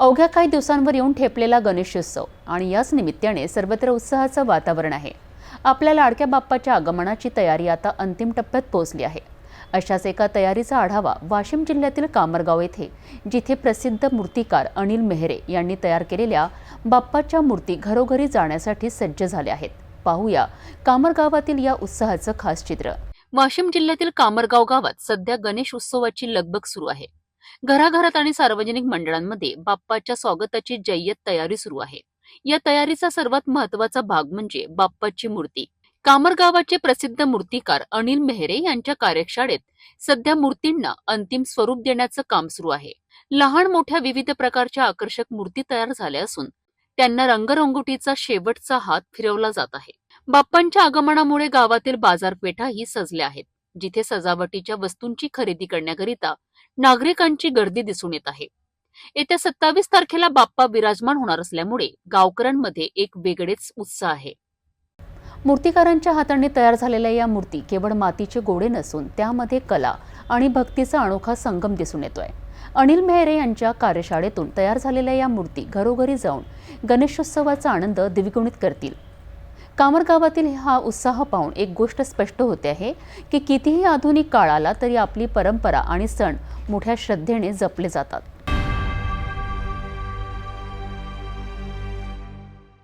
अवघ्या काही दिवसांवर येऊन ठेपलेला गणेशोत्सव आणि याच निमित्ताने सर्वत्र उत्साहाचं वातावरण आहे. आपल्या लाडक्या बाप्पाच्या आगमनाची तयारी आता अंतिम टप्प्यात पोहोचली आहे. अशाच एका तयारीचा आढावा वाशिम जिल्ह्यातील कामरगाव येथे जिथे प्रसिद्ध मूर्तिकार अनिल मेहरे यांनी तयार केलेल्या बाप्पाच्या मूर्ती घरोघरी जाण्यासाठी सज्ज झाल्या आहेत. पाहूया कामरगावातील या उत्साहाचं खास चित्र. वाशिम जिल्ह्यातील कामरगाव गावात सध्या गणेश उत्सवाची लगबग सुरू आहे. घराघरात आणि सार्वजनिक मंडळांमध्ये बाप्पाच्या स्वागताची जय्यत तयारी सुरू आहे. या तयारीचा सर्वात महत्त्वाचा भाग म्हणजे बाप्पाची मूर्ती. कामरगावाचे प्रसिद्ध मूर्तिकार अनिल मेहरे यांच्या कार्यशाळेत सध्या मूर्तींना अंतिम स्वरूप देण्याचं काम सुरू आहे. लहान मोठ्या विविध प्रकारच्या आकर्षक मूर्ती तयार झाल्या असून त्यांना रंगरंगोटीचा शेवटचा हात फिरवला जात आहे. बाप्पांच्या आगमनामुळे गावातील बाजारपेठाही सजल्या आहेत. जिथे सजावटीच्या वस्तूंची खरेदी करण्याकरिता नागरिकांची गर्दी दिसून येत आहे. येत्या सत्तावीस तारखेला बाप्पा विराजमान होणार असल्यामुळे गावकऱ्यांमध्ये एक वेगळेच उत्साह आहे. मूर्तिकारांच्या हाताने तयार झालेल्या या मूर्ती केवळ मातीचे गोडे नसून त्यामध्ये कला आणि भक्तीचा अनोखा संगम दिसून येतोय. अनिल मेहरे यांच्या कार्यशाळेतून तयार झालेल्या या मूर्ती घरोघरी जाऊन गणेशोत्सवाचा आनंद द्विगुणित करतील. कामरगावातील हा उत्साह पाहून एक गोष्ट स्पष्ट होते आहे की कितीही आधुनिक काळ आला तरी आपली परंपरा आणि सण मोठ्या श्रद्धेने जपले जातात.